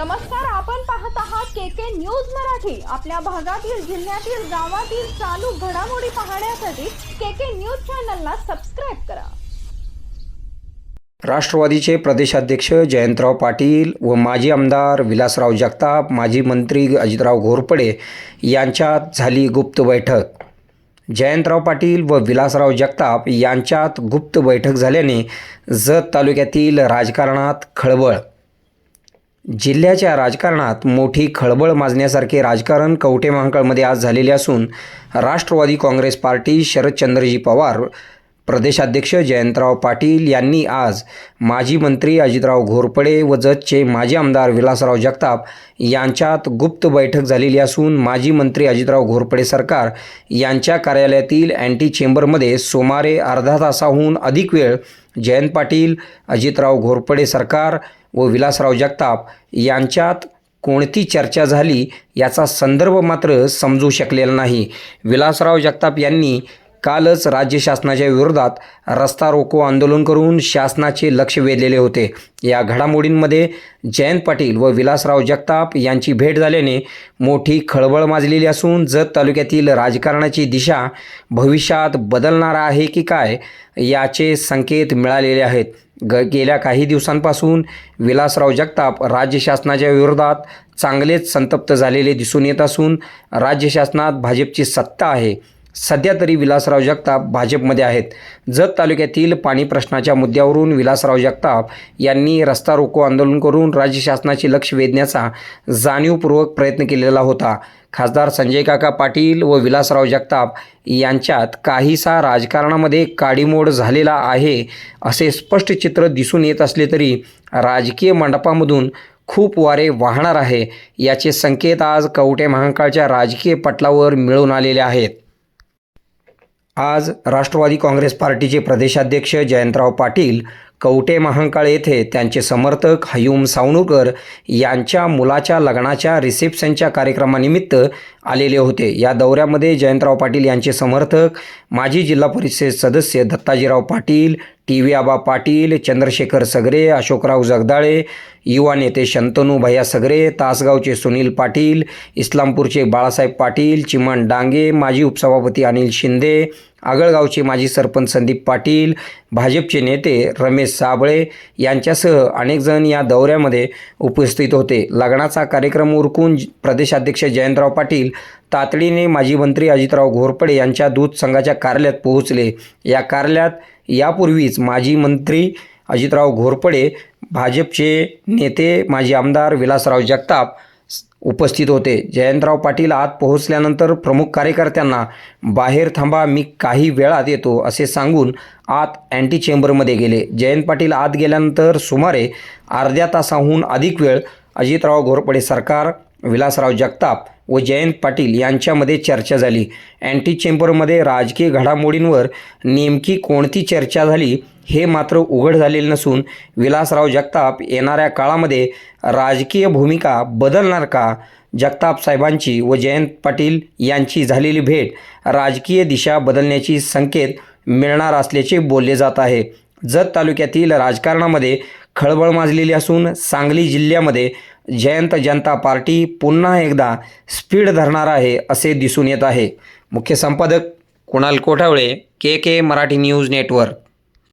नमस्कार आपण पाहत आहात के के न्यूज मराठी. आपल्या भागातील जिल्ह्यातील गावातील चालू घडामोडी पाहण्यासाठी के के न्यूज चॅनलला सबस्क्राईब करा. राष्ट्रवादीचे प्रदेशाध्यक्ष जयंतराव पाटील व माजी आमदार विलासराव जगताप माजी मंत्री अजितराव घोरपडे यांच्यात झाली गुप्त बैठक. जयंतराव पाटील व विलासराव जगताप यांच्यात गुप्त बैठक झाल्याने जत तालुक्यातील राजकारणात खळबळ जिल्ह्याच्या राजकारणात मोठी खळबळ माजण्यासारखे राजकारण कवटे महांकाळमध्ये आज झालेले असून राष्ट्रवादी काँग्रेस पार्टी शरदचंद्रजी पवार प्रदेशाध्यक्ष जयंतराव पाटील यांनी आज माजी मंत्री अजितराव घोरपडे व जतचे माजी आमदार विलासराव जगताप यांच्यात गुप्त बैठक झालेली असून माजी मंत्री अजितराव घोरपडे सरकार यांच्या कार्यालयातील अँटी चेंबरमध्ये सुमारे अर्धा तासाहून अधिक वेळ जयंत पाटील अजितराव घोरपडे सरकार व विलासराव जगताप यांच्यात कोणती चर्चा झाली याचा संदर्भ मात्र समजू शकलेला नाही. विलासराव जगताप यांनी कालच राज्य शासनाच्या विरोधात रस्ता रोको आंदोलन करून शासनाचे लक्ष वेधलेले होते. या घडामोडींमध्ये जयंत पाटील व विलासराव जगताप यांची भेट झाल्याने मोठी खळबळ माजलेली असून जत तालुक्यातील राजकारणाची दिशा भविष्यात बदलणार आहे की काय याचे संकेत मिळालेले आहेत. ग गेल्या काही दिवसांपासून विलासराव जगताप राज्य शासनाच्या विरोधात चांगलेच संतप्त झालेले दिसून येत असून राज्य शासनात भाजपची सत्ता आहे. सध्या तरी विलासराव जगताप भाजपमध्ये आहेत. जत तालुक्यातील पाणी प्रश्नाच्या मुद्द्यावरून विलासराव जगताप यांनी रस्ता रोको आंदोलन करून राज्य शासनाचे लक्ष वेधण्याचा जाणीवपूर्वक प्रयत्न केलेला होता. खासदार संजय काका पाटील व विलासराव जगताप यांच्यात काहीसा राजकारणामध्ये काडीमोड झालेला आहे असे स्पष्ट चित्र दिसून येत असले तरी राजकीय मंडपामधून खूप वारे वाहणार आहे याचे संकेत आज कवटे महांकाळच्या राजकीय पटलावर मिळून आलेले आहेत. आज राष्ट्रवादी काँग्रेस पार्टीचे प्रदेशाध्यक्ष जयंतराव पाटील कवटे महांकाळ येथे त्यांचे समर्थक हयूम सावणूकर यांच्या मुलाच्या लग्नाच्या रिसेप्शनच्या कार्यक्रमानिमित्त आलेले होते. या दौऱ्यामध्ये जयंतराव पाटील यांचे समर्थक माजी जिल्हा परिषद सदस्य दत्ताजीराव पाटील टी व्ही आबा पाटील चंद्रशेखर सगरे अशोकराव जगदाळे युवा नेते शंतनू भैया सगरे तासगावचे सुनील पाटील इस्लामपूरचे बाळासाहेब पाटील चिमण डांगे माजी उपसभापती अनिल शिंदे आगळगावचे माजी सरपंच संदीप पाटील भाजपचे नेते रमेश साबळे यांच्यासह अनेकजण या दौऱ्यामध्ये उपस्थित होते. लग्नाचा कार्यक्रम उरकून प्रदेशाध्यक्ष जयंतराव पाटील तातडीने माजी मंत्री अजितराव घोरपडे यांच्या दूध संघाच्या कार्यालयात पोहोचले. या कार्यालयात यापूर्वीच माजी मंत्री अजितराव घोरपडे भाजपचे नेते माजी आमदार विलासराव जगताप उपस्थित होते. जयंतराव पाटील आत पोहोचल्यानंतर प्रमुख कार्यकर्त्यांना बाहेर थांबा मी काही वेळात येतो असे सांगून आत अँटी चेंबरमध्ये गेले. जयंत पाटील आत गेल्यानंतर सुमारे अर्ध्या तासाहून अधिक वेळ अजितराव घोरपडे सरकार विलासराव जगताप व जयंत पाटील यांच्यामध्ये चर्चा झाली. अँटी चेंबरमध्ये राजकीय घडामोडींवर नेमकी कोणती चर्चा झाली हे मात्र उघड झालेले नसून विलासराव जगताप येणाऱ्या काळामध्ये राजकीय भूमिका बदलणार का? जगताप साहेबांची व जयंत पाटील यांची झालेली भेट राजकीय दिशा बदलण्याची संकेत मिळणार असल्याचे बोलले जात आहे. जत तालुक्यातील राजकारणामध्ये खळबळ माजलेली असून सांगली जिल्ह्यामध्ये जयंत जनता पार्टी पुन्हा एकदा स्पीड धरणार आहे असे दिसून येत आहे. मुख्य संपादक Kunal Kothawale K K Marathi news network.